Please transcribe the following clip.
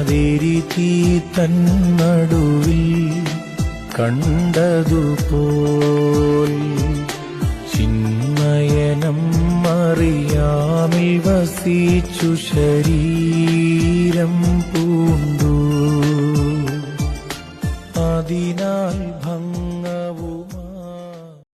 അതിരി തന്നടുവിൽ കണ്ടതുപോൽ ചിന്മയനം അറിയാമിൽ വസിച്ചു ശരീരം പൂണ്ടു. അതിനാൽ ഭംഗം